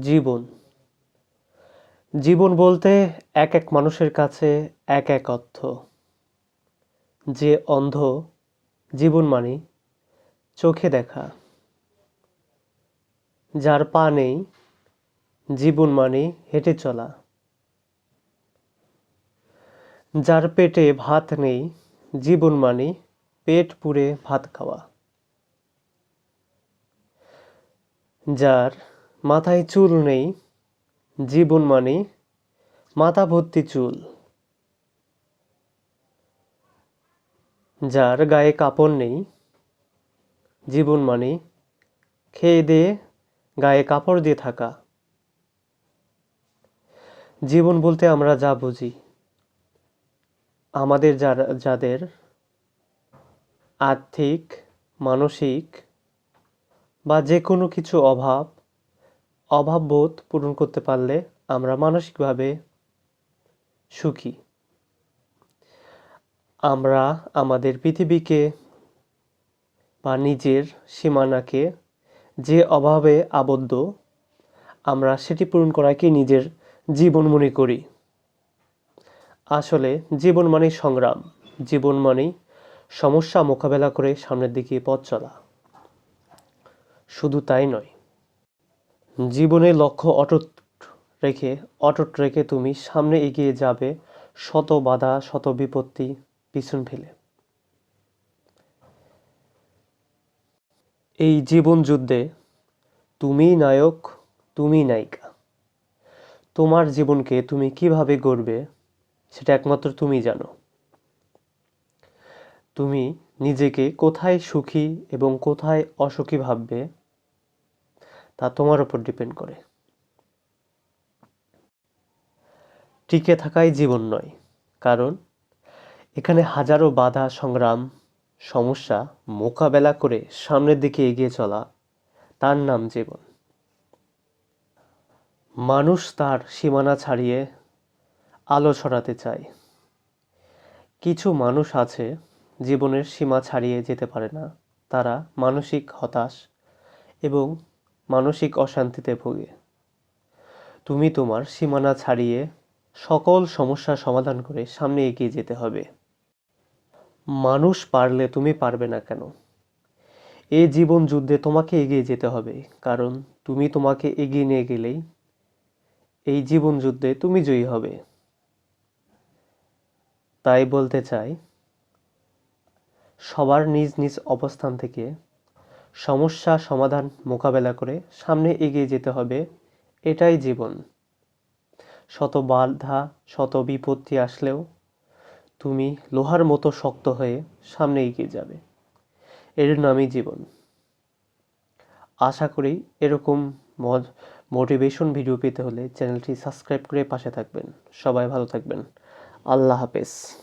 জীবন। জীবন বলতে এক এক মানুষের কাছে এক এক অর্থ। যে অন্ধ জীবন মানে চোখে দেখা। যার পা নেই, জীবন মানে হেঁটে চলা। যার পেটে ভাত নেই, জীবন মানে পেট পুড়ে ভাত খাওয়া। যার মাথায় চুল নেই, জীবন মানে মাথা ভর্তি চুল। যার গায়ে কাপড় নেই, জীবন মানে খেয়ে দিয়ে গায়ে কাপড় দিয়ে থাকা। জীবন বলতে আমরা যা বুঝি, আমাদের যারা, যাদের আর্থিক, মানসিক বা যে কোনো কিছু অভাব অভাববোধ পূরণ করতে পারলে আমরা মানসিকভাবে সুখী। আমরা আমাদের পৃথিবীকে বা নিজের সীমানাকে যে অভাবে আবদ্ধ, আমরা সেটি পূরণ করাকে নিজের জীবন মনে করি। আসলে জীবন মানেই সংগ্রাম, জীবন মানেই সমস্যা মোকাবেলা করে সামনের দিকে পথ চলা। শুধু তাই নয় জীবনে লক্ষ্য অটুট রেখে অটুট রেখে তুমি সামনে এগিয়ে যাবে শত বাধা, শত বিপত্তি পিছন ফেলে। এই জীবন যুদ্ধে তুমি নায়ক, তুমি নায়িকা। তোমার জীবনকে তুমি কীভাবে গড়বে সেটা একমাত্র তুমি জানো। তুমি নিজেকে কোথায় সুখী এবং কোথায় অসুখী ভাববে তা তোমার উপর ডিপেন্ড করে। টিকে থাকাই জীবন নয়, কারণ এখানে হাজারো বাধা, সংগ্রাম, সমস্যা মোকাবেলা করে সামনের দিকে এগিয়ে চলা তার নাম জীবন। মানুষ তার সীমানা ছাড়িয়ে আলো ছড়াতে চায়। কিছু মানুষ আছে জীবনের সীমা ছাড়িয়ে যেতে পারে না, তারা মানসিক হতাশ এবং মানসিক অশান্তিতে ভোগে। তুমি তোমার সীমানা ছাড়িয়ে সকল সমস্যার সমাধান করে সামনে এগিয়ে যেতে হবে। মানুষ পারলে তুমি পারবে না কেন? এই জীবন যুদ্ধে তোমাকে এগিয়ে যেতে হবে, কারণ তুমি তোমাকে এগিয়ে নিয়ে গেলেই এই জীবন যুদ্ধে তুমি জয়ী হবে। তাই বলতে চাই, সবার নিজ নিজ অবস্থান থেকে সমস্যা সমাধান মোকাবেলা করে সামনে এগিয়ে যেতে হবে, এটাই জীবন। শত বাধা, শত বিপত্তি আসলেও তুমি লোহার মতো শক্ত হয়ে সামনে এগিয়ে যাবে। এর নামই জীবন। আশা করি এরকম মোটিভেশন ভিডিও পেতে হলে চ্যানেলটি সাবস্ক্রাইব করে পাশে থাকবেন। সবাই ভালো থাকবেন। আল্লাহ হাফেজ।